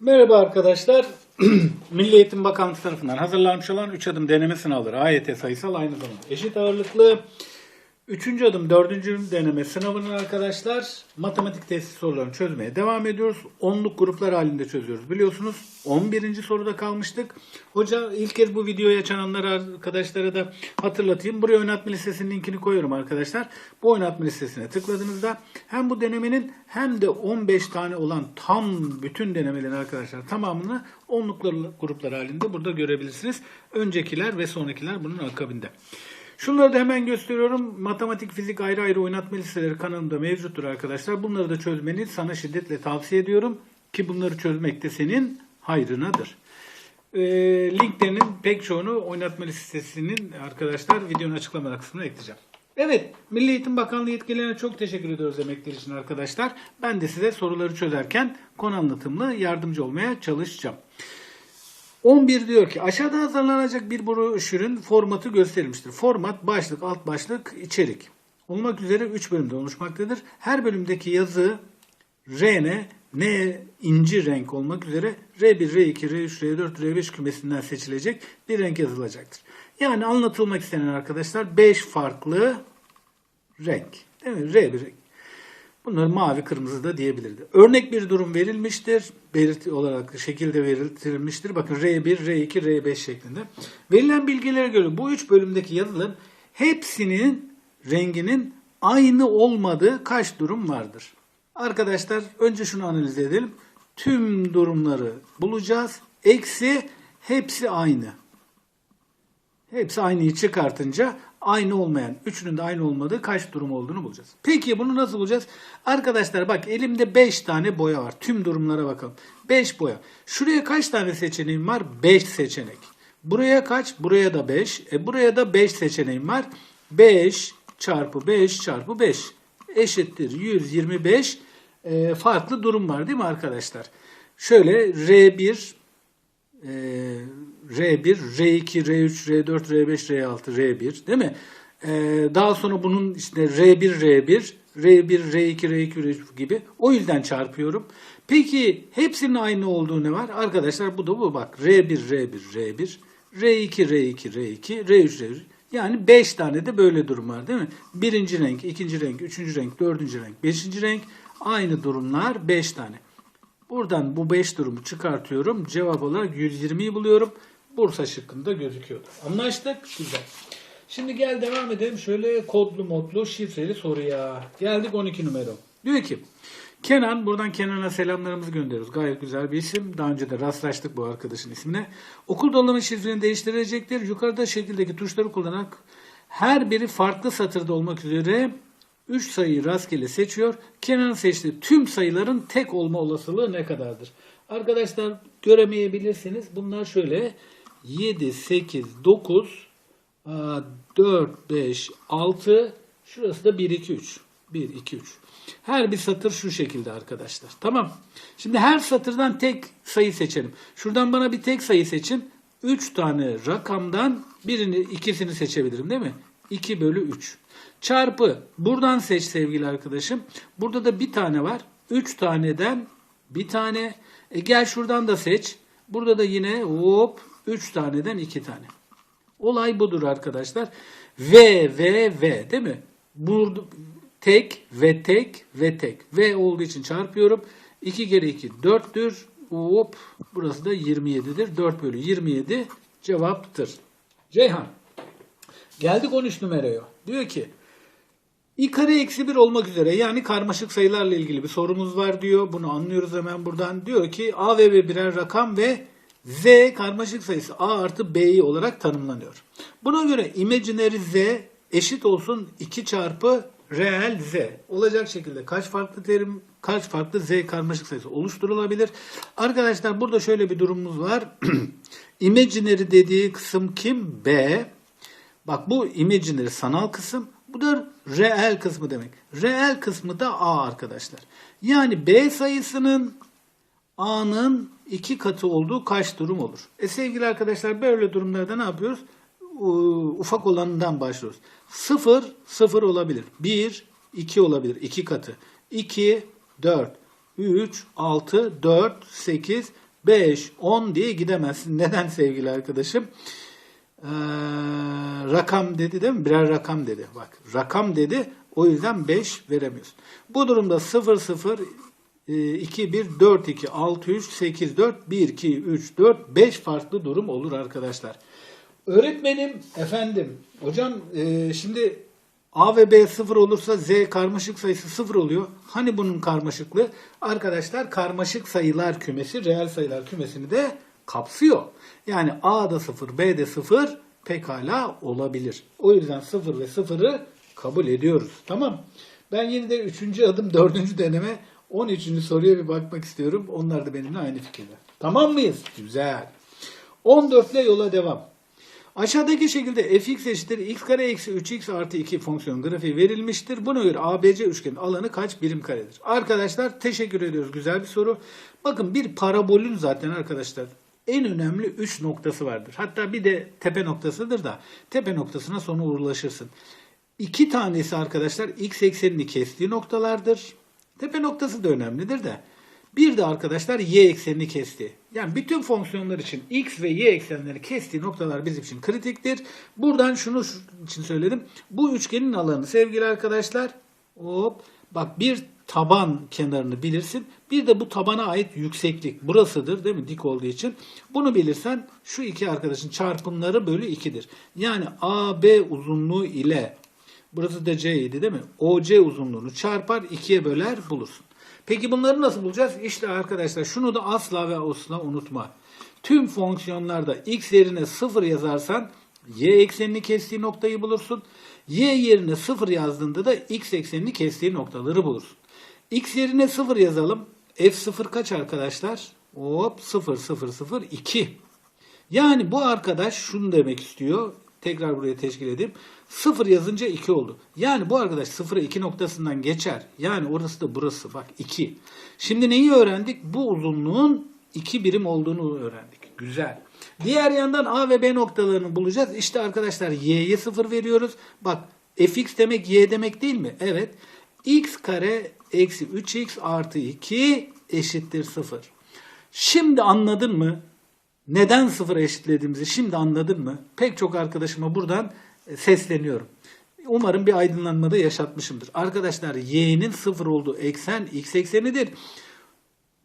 Merhaba arkadaşlar. Milli Eğitim Bakanlığı tarafından hazırlanmış olan 3 adım deneme sınavları AYT sayısal aynı zamanda eşit ağırlıklı. 3. adım 4. deneme sınavının arkadaşlar matematik testi sorularını çözmeye devam ediyoruz. Onluk gruplar halinde çözüyoruz biliyorsunuz. 11. soruda kalmıştık. Hoca ilk kez bu videoyu açanlar arkadaşlara da hatırlatayım. Buraya oynatma listesinin linkini koyuyorum arkadaşlar. Bu oynatma listesine tıkladığınızda hem bu denemenin hem de 15 tane olan tam bütün denemelerin arkadaşlar tamamını onluklar gruplar halinde burada görebilirsiniz. Öncekiler ve sonrakiler bunun akabinde. Şunları da hemen gösteriyorum. Matematik, fizik ayrı ayrı oynatma listeleri kanalımda mevcuttur arkadaşlar. Bunları da çözmeni sana şiddetle tavsiye ediyorum. Ki bunları çözmek de senin hayrınadır. Ee, linklerinin pek çoğunu oynatma listesinin arkadaşlar videonun açıklama kısmına ekleyeceğim. Evet, Milli Eğitim Bakanlığı yetkililerine çok teşekkür ediyoruz emekleri için arkadaşlar. Ben de size soruları çözerken konu anlatımlı yardımcı olmaya çalışacağım. 11 diyor ki aşağıda hazırlanacak bir broşürün formatı gösterilmiştir. Format başlık, alt başlık, içerik olmak üzere 3 bölümde oluşmaktadır. Her bölümdeki yazı RN, N inci renk olmak üzere R1, R2, R3, R4, R5 kümesinden seçilecek bir renk yazılacaktır. Yani anlatılmak istenen arkadaşlar 5 farklı renk. Değil mi? R1 renk. Bunları mavi kırmızı da diyebilirdi. Örnek bir durum verilmiştir. Belirti olarak şekilde verilmiştir. Bakın R1, R2, R5 şeklinde. Verilen bilgilere göre bu üç bölümdeki yazıların hepsinin renginin aynı olmadığı kaç durum vardır? Arkadaşlar önce şunu analiz edelim. Tüm durumları bulacağız. Eksi hepsi aynı. Hepsi aynıyı çıkartınca aynı olmayan, üçünün de aynı olmadığı kaç durum olduğunu bulacağız. Peki bunu nasıl bulacağız? Arkadaşlar bak elimde 5 tane boya var. Tüm durumlara bakalım. 5 boya. Şuraya kaç tane seçeneğim var? 5 seçenek. Buraya kaç? Buraya da 5. E buraya da 5 seçeneğim var. 5 çarpı 5 çarpı 5 eşittir 125 e, farklı durum var değil mi arkadaşlar? Şöyle R1 e, R1, R2, R3, R4, R5, R6, R1 değil mi? E, daha sonra bunun işte R1, R1, R1, R2, R2, R3 gibi. O yüzden çarpıyorum. Peki hepsinin aynı olduğu ne var? Arkadaşlar bu da bu bak. R1, R1, R1, R2, R2, R2, R3, R3. Yani 5 tane de böyle durum var değil mi? Birinci renk, ikinci renk, üçüncü renk, dördüncü renk, beşinci renk. Aynı durumlar 5 tane. Buradan bu 5 durumu çıkartıyorum. Cevap olarak 120'yi buluyorum. Bursa şıkkında gözüküyordu. Anlaştık? Güzel. Şimdi gel devam edelim. Şöyle kodlu modlu şifreli soruya. Geldik 12 numara. Diyor ki Kenan, buradan Kenan'a selamlarımızı gönderiyoruz. Gayet güzel bir isim. Daha önce de rastlaştık bu arkadaşın ismine. Okul dolabı şifreni değiştirecektir. Yukarıda şekildeki tuşları kullanarak her biri farklı satırda olmak üzere 3 sayıyı rastgele seçiyor. Kenan'ın seçtiği tüm sayıların tek olma olasılığı ne kadardır? Arkadaşlar göremeyebilirsiniz. Bunlar şöyle 7, 8, 9, 4, 5, 6, şurası da 1, 2, 3. 1, 2, 3. Her bir satır şu şekilde arkadaşlar. Tamam. Şimdi her satırdan tek sayı seçelim. Şuradan bana bir tek sayı seçin. 3 tane rakamdan birini, ikisini seçebilirim değil mi? 2 bölü 3. Çarpı. Buradan seç sevgili arkadaşım. Burada da bir tane var. 3 taneden bir tane. E gel şuradan da seç. Burada da yine hop 3 taneden 2 tane. Olay budur arkadaşlar. V, V, V değil mi? Burada tek ve tek ve tek. V olduğu için çarpıyorum. 2 kere 2 4'tür. Hop burası da 27'dir. 4 bölü 27 cevaptır. Ceyhan. Geldik 13 numaraya. Diyor ki i kare eksi 1 olmak üzere yani karmaşık sayılarla ilgili bir sorumuz var diyor. Bunu anlıyoruz hemen buradan. Diyor ki a ve b birer rakam ve z karmaşık sayısı a artı b'yi olarak tanımlanıyor. Buna göre imaginary z eşit olsun 2 çarpı reel z olacak şekilde kaç farklı terim kaç farklı z karmaşık sayısı oluşturulabilir? Arkadaşlar burada şöyle bir durumumuz var. imaginary dediği kısım kim? B. Bak bu imaginary sanal kısım. Bu da reel kısmı demek. Reel kısmı da A arkadaşlar. Yani B sayısının A'nın iki katı olduğu kaç durum olur? E sevgili arkadaşlar böyle durumlarda ne yapıyoruz? Ufak olanından başlıyoruz. 0, 0 olabilir. 1, 2 olabilir. 2 katı. 2, 4, 3, 6, 4, 8 5, 10 diye gidemezsin. Neden sevgili arkadaşım? Ee, rakam dedi değil mi? Birer rakam dedi. Bak rakam dedi. O yüzden 5 veremiyorsun. Bu durumda 0, 0, 2, 1, 4, 2, 6, 3, 8, 4, 1, 2, 3, 4, 5 farklı durum olur arkadaşlar. Öğretmenim, efendim, hocam e, şimdi A ve B sıfır olursa Z karmaşık sayısı sıfır oluyor. Hani bunun karmaşıklığı? Arkadaşlar karmaşık sayılar kümesi reel sayılar kümesini de kapsıyor. Yani A da sıfır, B de sıfır pekala olabilir. O yüzden sıfır ve sıfırı kabul ediyoruz. Tamam. Ben yine de üçüncü adım dördüncü deneme 13. soruya bir bakmak istiyorum. Onlar da benimle aynı fikirde. Tamam mıyız? Güzel. 14 ile yola devam. Aşağıdaki şekilde fx eşittir x kare eksi 3x artı 2 fonksiyon grafiği verilmiştir. Buna göre ABC üçgenin alanı kaç birim karedir? Arkadaşlar teşekkür ediyoruz. Güzel bir soru. Bakın bir parabolün zaten arkadaşlar en önemli 3 noktası vardır. Hatta bir de tepe noktasıdır da tepe noktasına sonra ulaşırsın. İki tanesi arkadaşlar x eksenini kestiği noktalardır. Tepe noktası da önemlidir de. Bir de arkadaşlar y eksenini kesti. Yani bütün fonksiyonlar için x ve y eksenleri kestiği noktalar bizim için kritiktir. Buradan şunu için söyledim. Bu üçgenin alanı sevgili arkadaşlar. Hop. Bak bir taban kenarını bilirsin. Bir de bu tabana ait yükseklik. Burasıdır değil mi? Dik olduğu için. Bunu bilirsen şu iki arkadaşın çarpımları bölü 2'dir. Yani AB uzunluğu ile burası da C idi değil mi? OC uzunluğunu çarpar 2'ye böler bulursun. Peki bunları nasıl bulacağız? İşte arkadaşlar şunu da asla ve asla unutma. Tüm fonksiyonlarda x yerine 0 yazarsan y eksenini kestiği noktayı bulursun. y yerine 0 yazdığında da x eksenini kestiği noktaları bulursun. x yerine 0 yazalım. F0 kaç arkadaşlar? Hop 0 0 0 2. Yani bu arkadaş şunu demek istiyor. Tekrar buraya teşkil edeyim. 0 yazınca 2 oldu. Yani bu arkadaş 0'a 2 noktasından geçer. Yani orası da burası. Bak 2. Şimdi neyi öğrendik? Bu uzunluğun 2 birim olduğunu öğrendik. Güzel. Diğer yandan A ve B noktalarını bulacağız. İşte arkadaşlar y'ye 0 veriyoruz. Bak fx demek y demek değil mi? Evet. x kare eksi 3x artı 2 eşittir 0. Şimdi anladın mı? Neden sıfır eşitlediğimizi şimdi anladın mı? Pek çok arkadaşıma buradan e, sesleniyorum. Umarım bir aydınlanmada yaşatmışımdır. Arkadaşlar y'nin sıfır olduğu eksen x eksenidir.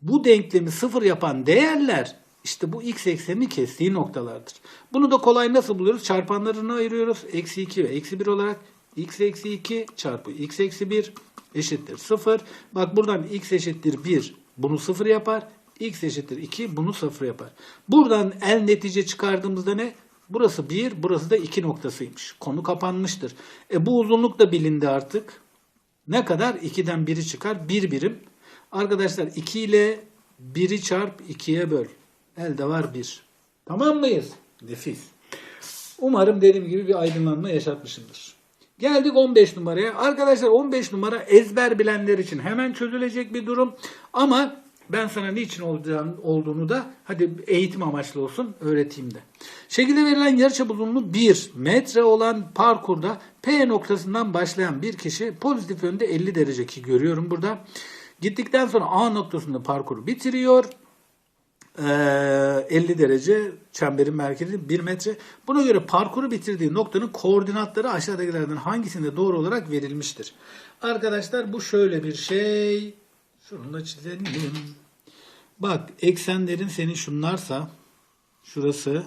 Bu denklemi sıfır yapan değerler işte bu x eksenini kestiği noktalardır. Bunu da kolay nasıl buluyoruz? Çarpanlarını ayırıyoruz. Eksi 2 ve eksi 1 olarak x eksi 2 çarpı x eksi 1 eşittir 0. Bak buradan x eşittir 1 bunu 0 yapar x eşittir 2 bunu 0 yapar. Buradan el netice çıkardığımızda ne? Burası 1, burası da 2 noktasıymış. Konu kapanmıştır. E bu uzunluk da bilindi artık. Ne kadar? 2'den 1'i çıkar. 1 birim. Arkadaşlar 2 ile 1'i çarp 2'ye böl. Elde var 1. Tamam mıyız? Nefis. Umarım dediğim gibi bir aydınlanma yaşatmışımdır. Geldik 15 numaraya. Arkadaşlar 15 numara ezber bilenler için hemen çözülecek bir durum. Ama ben sana niçin olduğunu da hadi eğitim amaçlı olsun öğreteyim de. Şekilde verilen yarıçap uzunluğu 1 metre olan parkurda P noktasından başlayan bir kişi pozitif yönde 50 derece ki görüyorum burada. Gittikten sonra A noktasında parkuru bitiriyor. Ee, 50 derece çemberin merkezi 1 metre. Buna göre parkuru bitirdiği noktanın koordinatları aşağıdakilerden hangisinde doğru olarak verilmiştir? Arkadaşlar bu şöyle bir şey. Şunu da çizelim. Bak eksenlerin senin şunlarsa şurası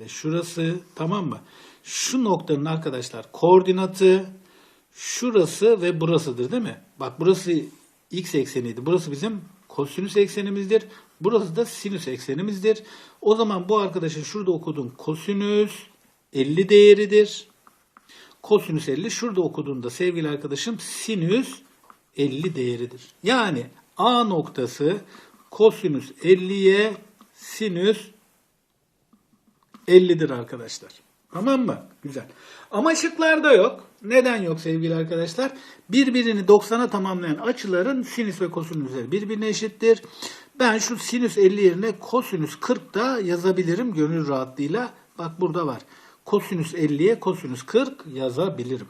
ve şurası tamam mı? Şu noktanın arkadaşlar koordinatı şurası ve burasıdır değil mi? Bak burası x ekseniydi. Burası bizim kosinüs eksenimizdir. Burası da sinüs eksenimizdir. O zaman bu arkadaşın şurada okuduğun kosinüs 50 değeridir. Kosinüs 50 şurada okuduğunda sevgili arkadaşım sinüs 50 değeridir. Yani A noktası kosinüs 50'ye sinüs 50'dir arkadaşlar. Tamam mı? Güzel. Ama şıklarda yok. Neden yok sevgili arkadaşlar? Birbirini 90'a tamamlayan açıların sinüs ve kosinüsleri birbirine eşittir. Ben şu sinüs 50 yerine kosinüs 40 da yazabilirim gönül rahatlığıyla. Bak burada var. Kosinüs 50'ye kosinüs 40 yazabilirim.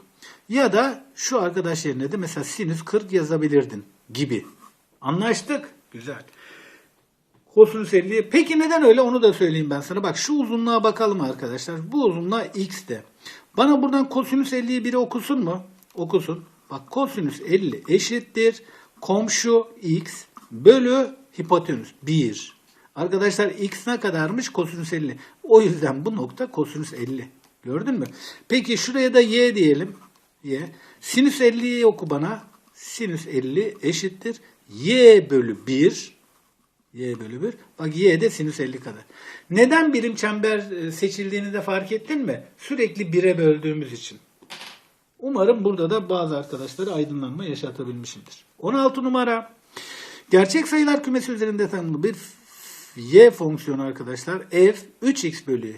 Ya da şu arkadaş yerine de mesela sinüs 40 yazabilirdin gibi. Anlaştık. Güzel. Kosinüs 50. Peki neden öyle onu da söyleyeyim ben sana. Bak şu uzunluğa bakalım arkadaşlar. Bu uzunluğa x de. Bana buradan kosinüs 50'yi biri okusun mu? Okusun. Bak kosinüs 50 eşittir. Komşu x bölü hipotenüs 1. Arkadaşlar x ne kadarmış? Kosinüs 50. O yüzden bu nokta kosinüs 50. Gördün mü? Peki şuraya da y diyelim. Y. Sinüs 50'yi oku bana. Sinüs 50 eşittir. y bölü 1. Y bölü 1. Bak y de sinüs 50 kadar. Neden birim çember e, seçildiğini de fark ettin mi? Sürekli 1'e böldüğümüz için. Umarım burada da bazı arkadaşlara aydınlanma yaşatabilmişimdir. 16 numara. Gerçek sayılar kümesi üzerinde tanımlı bir y fonksiyonu arkadaşlar. f 3x bölü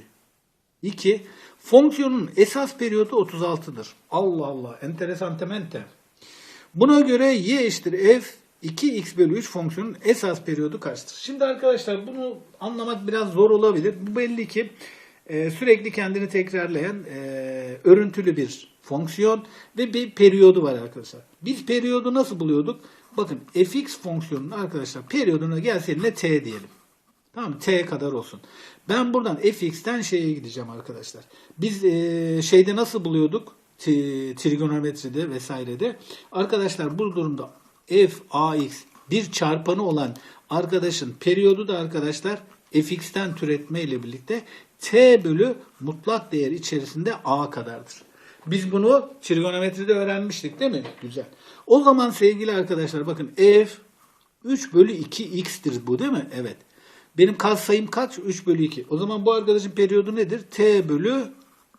2. Fonksiyonun esas periyodu 36'dır. Allah Allah. Enteresan temente. Buna göre y eşittir f 2x bölü 3 fonksiyonun esas periyodu kaçtır? Şimdi arkadaşlar bunu anlamak biraz zor olabilir. Bu belli ki e, sürekli kendini tekrarlayan e, örüntülü bir fonksiyon ve bir periyodu var arkadaşlar. Biz periyodu nasıl buluyorduk? Bakın fx fonksiyonunun arkadaşlar periyoduna gelse t diyelim. Tamam? T kadar olsun. Ben buradan fx'ten şeye gideceğim arkadaşlar. Biz e, şeyde nasıl buluyorduk? T- trigonometride vesairede. Arkadaşlar bu durumda f ax bir çarpanı olan arkadaşın periyodu da arkadaşlar fx'ten türetme ile birlikte t bölü mutlak değer içerisinde a kadardır. Biz bunu trigonometride öğrenmiştik değil mi? Güzel. O zaman sevgili arkadaşlar bakın f 3 bölü 2x'tir bu değil mi? Evet. Benim kas sayım kaç? 3 bölü 2. O zaman bu arkadaşın periyodu nedir? T bölü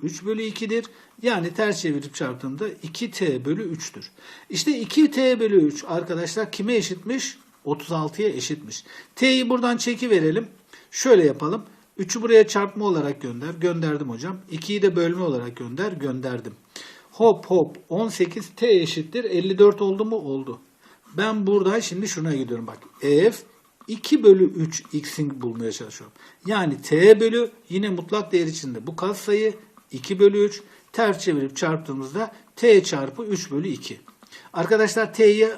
3 bölü 2'dir. Yani ters çevirip çarptığımda 2T bölü 3'tür. İşte 2T bölü 3 arkadaşlar kime eşitmiş? 36'ya eşitmiş. T'yi buradan çekiverelim. Şöyle yapalım. 3'ü buraya çarpma olarak gönder. Gönderdim hocam. 2'yi de bölme olarak gönder. Gönderdim. Hop hop 18 T eşittir. 54 oldu mu? Oldu. Ben burada şimdi şuna gidiyorum bak. F 2 bölü 3 x'in bulmaya çalışıyorum. Yani t bölü yine mutlak değer içinde bu katsayı 2 bölü 3 ters çevirip çarptığımızda t çarpı 3 bölü 2. Arkadaşlar t'yi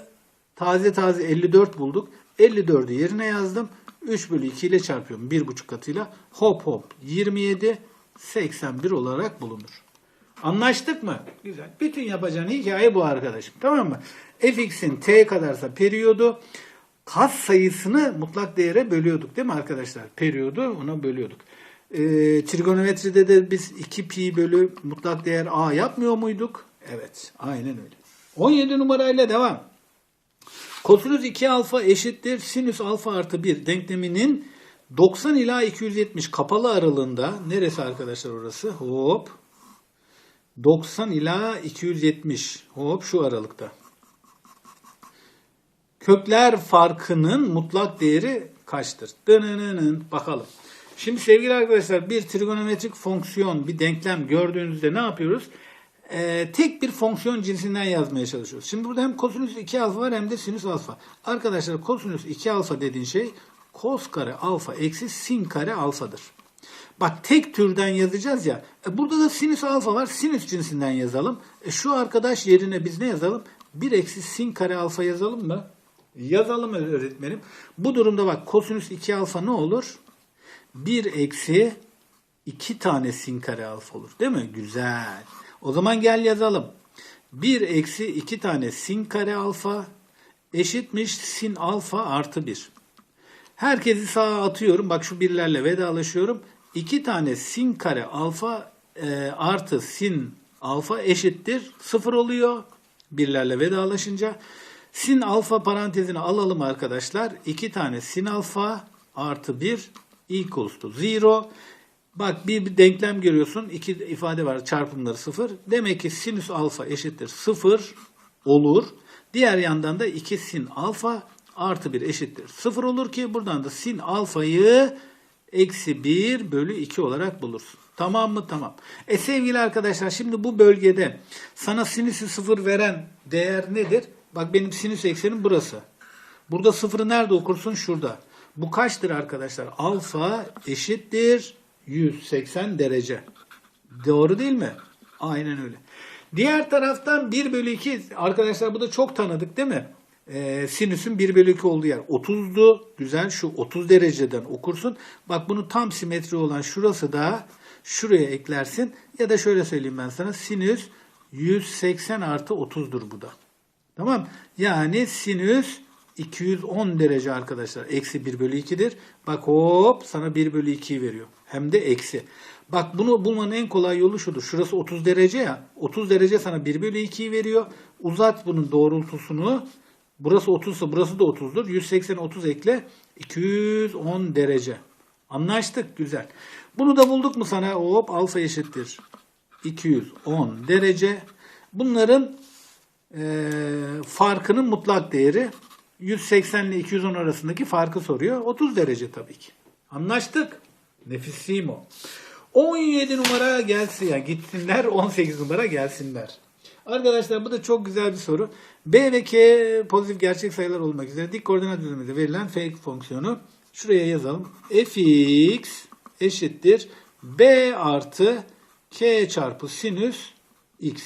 taze taze 54 bulduk. 54'ü yerine yazdım. 3 bölü 2 ile çarpıyorum. 1,5 katıyla hop hop 27 81 olarak bulunur. Anlaştık mı? Güzel. Bütün yapacağın hikaye bu arkadaşım. Tamam mı? fx'in t kadarsa periyodu kas sayısını mutlak değere bölüyorduk değil mi arkadaşlar? Periyodu ona bölüyorduk. Ee, trigonometride de biz 2 pi bölü mutlak değer a yapmıyor muyduk? Evet. Aynen öyle. 17 numarayla devam. Kosinüs 2 alfa eşittir sinüs alfa artı 1 denkleminin 90 ila 270 kapalı aralığında neresi arkadaşlar orası? Hop. 90 ila 270. Hop şu aralıkta. Kökler farkının mutlak değeri kaçtır? Dınınının. Bakalım. Şimdi sevgili arkadaşlar bir trigonometrik fonksiyon, bir denklem gördüğünüzde ne yapıyoruz? Ee, tek bir fonksiyon cinsinden yazmaya çalışıyoruz. Şimdi burada hem kosinüs 2 alfa var hem de sinüs alfa. Arkadaşlar kosinüs 2 alfa dediğin şey kos kare alfa eksi sin kare alfadır. Bak tek türden yazacağız ya. E, burada da sinüs alfa var. Sinüs cinsinden yazalım. E, şu arkadaş yerine biz ne yazalım? 1 eksi sin kare alfa yazalım mı? Yazalım öğretmenim. Bu durumda bak kosinüs 2 alfa ne olur? 1 eksi 2 tane sin kare alfa olur. Değil mi? Güzel. O zaman gel yazalım. 1 eksi 2 tane sin kare alfa eşitmiş sin alfa artı 1. Herkesi sağa atıyorum. Bak şu birlerle vedalaşıyorum. 2 tane sin kare alfa e, artı sin alfa eşittir 0 oluyor. Birlerle vedalaşınca. Sin alfa parantezini alalım arkadaşlar. 2 tane sin alfa artı 1 equals to 0. Bak bir, bir denklem görüyorsun. İki ifade var çarpımları 0. Demek ki sinüs alfa eşittir 0 olur. Diğer yandan da 2 sin alfa artı 1 eşittir 0 olur ki buradan da sin alfayı eksi 1 bölü 2 olarak bulursun. Tamam mı? Tamam. E sevgili arkadaşlar şimdi bu bölgede sana sinüsü 0 veren değer nedir? Bak benim sinüs eksenim burası. Burada sıfırı nerede okursun? Şurada. Bu kaçtır arkadaşlar? Alfa eşittir 180 derece. Doğru değil mi? Aynen öyle. Diğer taraftan 1 bölü 2 arkadaşlar bu da çok tanıdık değil mi? Ee, sinüsün 1 bölü 2 olduğu yer 30'du. Güzel şu 30 dereceden okursun. Bak bunu tam simetri olan şurası da şuraya eklersin. Ya da şöyle söyleyeyim ben sana. Sinüs 180 artı 30'dur bu da. Tamam. Yani sinüs 210 derece arkadaşlar. Eksi 1 bölü 2'dir. Bak hop sana 1 bölü 2'yi veriyor. Hem de eksi. Bak bunu bulmanın en kolay yolu şudur. Şurası 30 derece ya. 30 derece sana 1 bölü 2'yi veriyor. Uzat bunun doğrultusunu. Burası 30 ise burası da 30'dur. 180 30 ekle. 210 derece. Anlaştık. Güzel. Bunu da bulduk mu sana? Hop alfa eşittir. 210 derece. Bunların e, farkının mutlak değeri 180 ile 210 arasındaki farkı soruyor. 30 derece tabii ki. Anlaştık. Nefisimo. 17 numara gelsin ya gitsinler 18 numara gelsinler. Arkadaşlar bu da çok güzel bir soru. B ve K pozitif gerçek sayılar olmak üzere dik koordinat düzleminde verilen f fonksiyonu şuraya yazalım. fx eşittir b artı k çarpı sinüs x.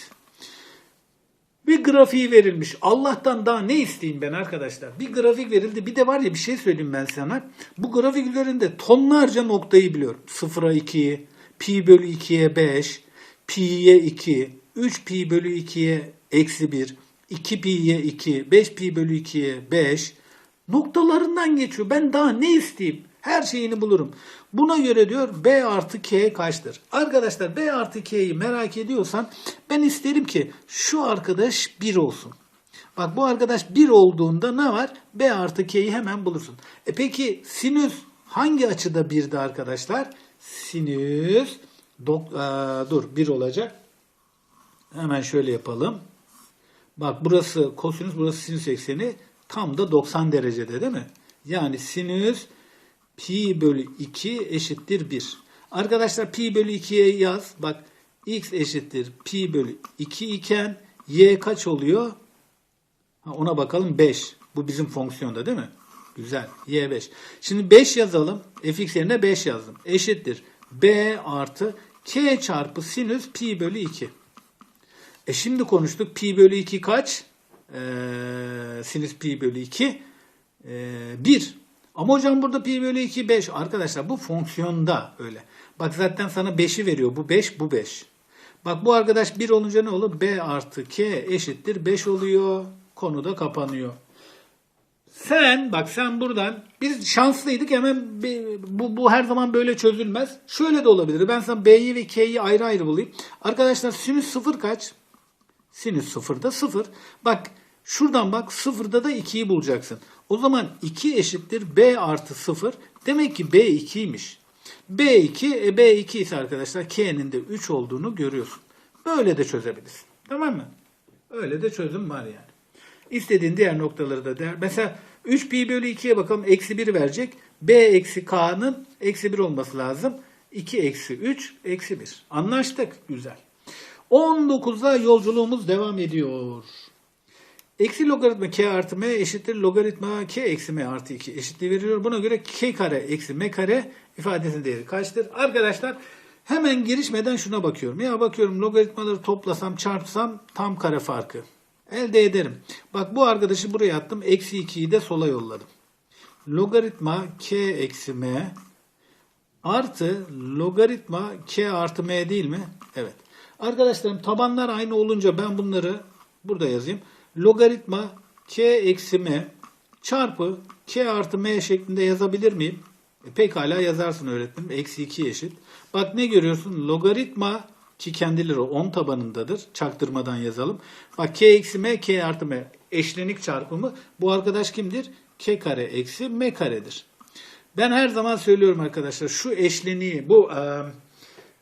Bir grafiği verilmiş. Allah'tan daha ne isteyeyim ben arkadaşlar? Bir grafik verildi. Bir de var ya bir şey söyleyeyim ben sana. Bu grafik üzerinde tonlarca noktayı biliyorum. 0'a 2, pi bölü 2'ye 5, pi'ye 2, 3 pi bölü 2'ye eksi 1, 2 pi'ye 2, 5 pi bölü 2'ye 5 noktalarından geçiyor. Ben daha ne isteyeyim? Her şeyini bulurum. Buna göre diyor B artı K kaçtır? Arkadaşlar B artı K'yi merak ediyorsan ben isterim ki şu arkadaş 1 olsun. Bak bu arkadaş 1 olduğunda ne var? B artı K'yi hemen bulursun. E peki sinüs hangi açıda 1'di arkadaşlar? Sinüs dok, aa, dur 1 olacak. Hemen şöyle yapalım. Bak burası kosinüs, burası sinüs ekseni tam da 90 derecede değil mi? Yani sinüs pi bölü 2 eşittir 1. Arkadaşlar pi bölü 2'ye yaz. Bak x eşittir pi bölü 2 iken y kaç oluyor? Ha, ona bakalım 5. Bu bizim fonksiyonda değil mi? Güzel. y 5. Şimdi 5 yazalım. fx yerine 5 yazdım. Eşittir b artı k çarpı sinüs pi bölü 2. E şimdi konuştuk. Pi bölü 2 kaç? Ee, sinüs pi bölü 2 ee, 1. Ama hocam burada pi bölü 2 5. Arkadaşlar bu fonksiyonda öyle. Bak zaten sana 5'i veriyor. Bu 5 bu 5. Bak bu arkadaş 1 olunca ne olur? B artı K eşittir 5 oluyor. Konu da kapanıyor. Sen bak sen buradan biz şanslıydık hemen bu, bu her zaman böyle çözülmez. Şöyle de olabilir. Ben sana B'yi ve K'yi ayrı ayrı bulayım. Arkadaşlar sinüs 0 kaç? Sinüs sıfırda sıfır. Bak şuradan bak sıfırda da 2'yi bulacaksın. O zaman 2 eşittir B artı 0. Demek ki B 2'ymiş. B2, e, B2 ise arkadaşlar K'nin de 3 olduğunu görüyorsun. Böyle de çözebilirsin. Tamam mı? Öyle de çözüm var yani. İstediğin diğer noktaları da der. Mesela 3 pi bölü 2'ye bakalım. Eksi 1 verecek. B eksi K'nın eksi 1 olması lazım. 2 eksi 3 eksi 1. Anlaştık. Güzel. 19'da yolculuğumuz devam ediyor. Eksi logaritma k artı m eşittir logaritma k eksi m artı 2 eşitliği veriyor. Buna göre k kare eksi m kare ifadesinin değeri kaçtır? Arkadaşlar hemen girişmeden şuna bakıyorum. Ya bakıyorum logaritmaları toplasam çarpsam tam kare farkı. Elde ederim. Bak bu arkadaşı buraya attım. Eksi 2'yi de sola yolladım. Logaritma k eksi m artı logaritma k artı m değil mi? Evet. Arkadaşlarım tabanlar aynı olunca ben bunları burada yazayım. Logaritma k eksi m çarpı k artı m şeklinde yazabilir miyim? E, pekala yazarsın öğretmenim. Eksi 2 eşit. Bak ne görüyorsun? Logaritma ki kendileri 10 tabanındadır. Çaktırmadan yazalım. Bak k eksi m k artı m eşlenik çarpımı. Bu arkadaş kimdir? k kare eksi m karedir. Ben her zaman söylüyorum arkadaşlar şu eşleniği bu e,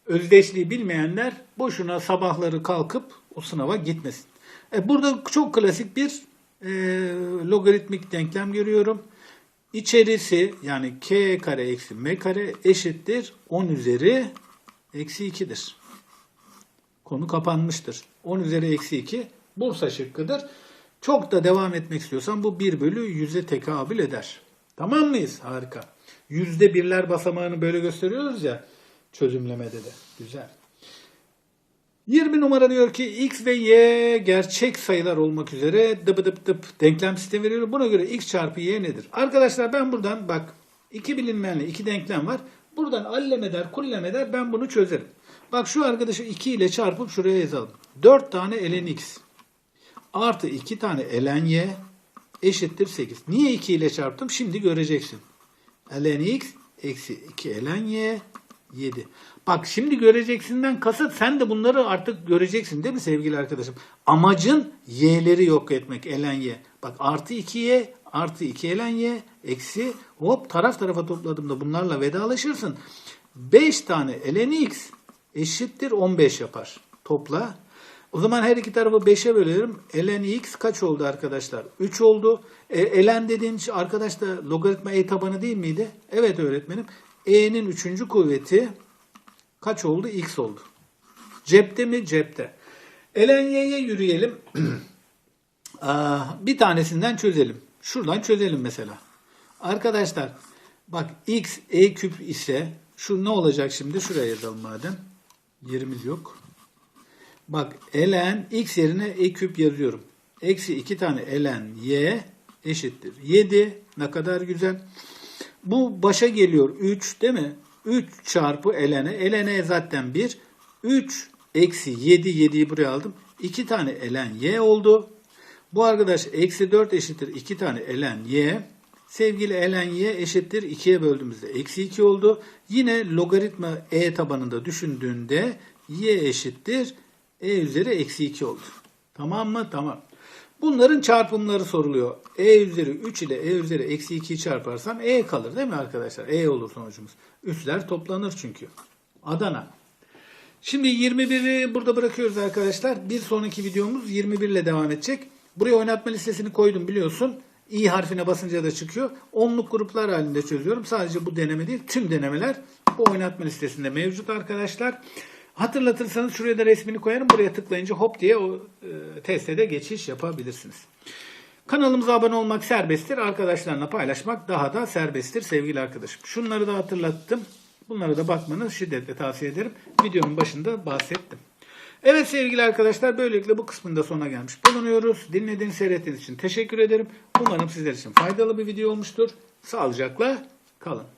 özdeşliği bilmeyenler boşuna sabahları kalkıp o sınava gitmesin. E, burada çok klasik bir e, logaritmik denklem görüyorum. İçerisi yani k kare eksi m kare eşittir 10 üzeri eksi 2'dir. Konu kapanmıştır. 10 üzeri eksi 2 Bursa şıkkıdır. Çok da devam etmek istiyorsan bu 1 bölü 100'e tekabül eder. Tamam mıyız? Harika. Yüzde birler basamağını böyle gösteriyoruz ya çözümlemede de. Güzel. 20 numara diyor ki x ve y gerçek sayılar olmak üzere dıp dıp dıp denklem sistemi veriyor. Buna göre x çarpı y nedir? Arkadaşlar ben buradan bak iki bilinmeyenli iki denklem var. Buradan allem kullem eder ben bunu çözerim. Bak şu arkadaşı 2 ile çarpıp şuraya yazalım. 4 tane ln x artı 2 tane ln y eşittir 8. Niye 2 ile çarptım? Şimdi göreceksin. ln x eksi 2 ln y 7. Bak şimdi göreceksinden kasıt sen de bunları artık göreceksin değil mi sevgili arkadaşım? Amacın y'leri yok etmek ln y. Bak artı 2y artı 2 ln y eksi hop taraf tarafa topladığımda bunlarla vedalaşırsın. 5 tane ln x eşittir 15 yapar. Topla. O zaman her iki tarafı 5'e bölerim. ln x kaç oldu arkadaşlar? 3 oldu. E, ln dediğin arkadaş da logaritma e tabanı değil miydi? Evet öğretmenim. E'nin 3. kuvveti kaç oldu? x oldu. Cepte mi? Cepte. ln y'ye yürüyelim. Aa, bir tanesinden çözelim. Şuradan çözelim mesela. Arkadaşlar bak x e küp ise şu ne olacak şimdi? Şuraya yazalım madem. Yerimiz yok. Bak ln x yerine e küp yazıyorum. Eksi 2 tane ln y eşittir. 7 ne kadar güzel. Bu başa geliyor 3 değil mi? 3 çarpı ln'e. ln'e zaten 1. 3 eksi 7. 7'yi buraya aldım. 2 tane ln y oldu. Bu arkadaş eksi 4 eşittir 2 tane ln y. Sevgili ln y eşittir 2'ye böldüğümüzde eksi 2 oldu. Yine logaritma e tabanında düşündüğünde y eşittir e üzeri eksi 2 oldu. Tamam mı? Tamam. Bunların çarpımları soruluyor. E üzeri 3 ile E üzeri eksi 2'yi çarparsam E kalır değil mi arkadaşlar? E olur sonucumuz. Üsler toplanır çünkü. Adana. Şimdi 21'i burada bırakıyoruz arkadaşlar. Bir sonraki videomuz 21 ile devam edecek. Buraya oynatma listesini koydum biliyorsun. İ harfine basınca da çıkıyor. Onluk gruplar halinde çözüyorum. Sadece bu deneme değil, tüm denemeler bu oynatma listesinde mevcut arkadaşlar. Hatırlatırsanız şuraya da resmini koyarım. Buraya tıklayınca hop diye o e, teste de geçiş yapabilirsiniz. Kanalımıza abone olmak serbesttir. Arkadaşlarla paylaşmak daha da serbesttir sevgili arkadaşım. Şunları da hatırlattım. Bunlara da bakmanızı şiddetle tavsiye ederim. Videonun başında bahsettim. Evet sevgili arkadaşlar böylelikle bu kısmında sona gelmiş bulunuyoruz. Dinlediğiniz seyrettiğiniz için teşekkür ederim. Umarım sizler için faydalı bir video olmuştur. Sağlıcakla kalın.